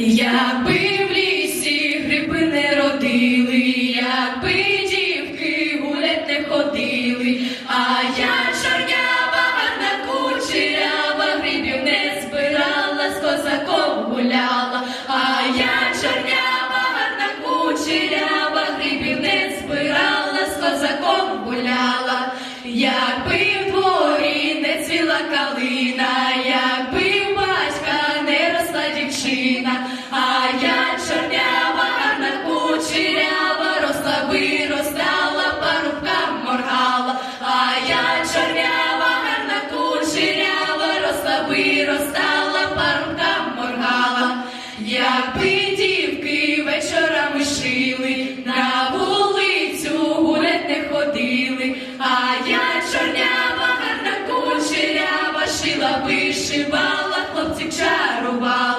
Якби в лісі гриби не родили, якби дівки гулять не ходили, а я чорнява, гарна кучерява, грибів не збирала, з козаком гуляла, а я чорнява, гарна кучерява, грибів не збирала, з козаком гуляла, якби дівчина, а я чорнява, гарна кучерява, росла виростала, парубка моргала, а я чорнява, гарна кучерява, росла виростала, парубка моргала, якби дівки вечорами шили, на вулицю гулять не ходили, а я чорнява, гарна кучерява, шила вишивала. Хлопців чарувала.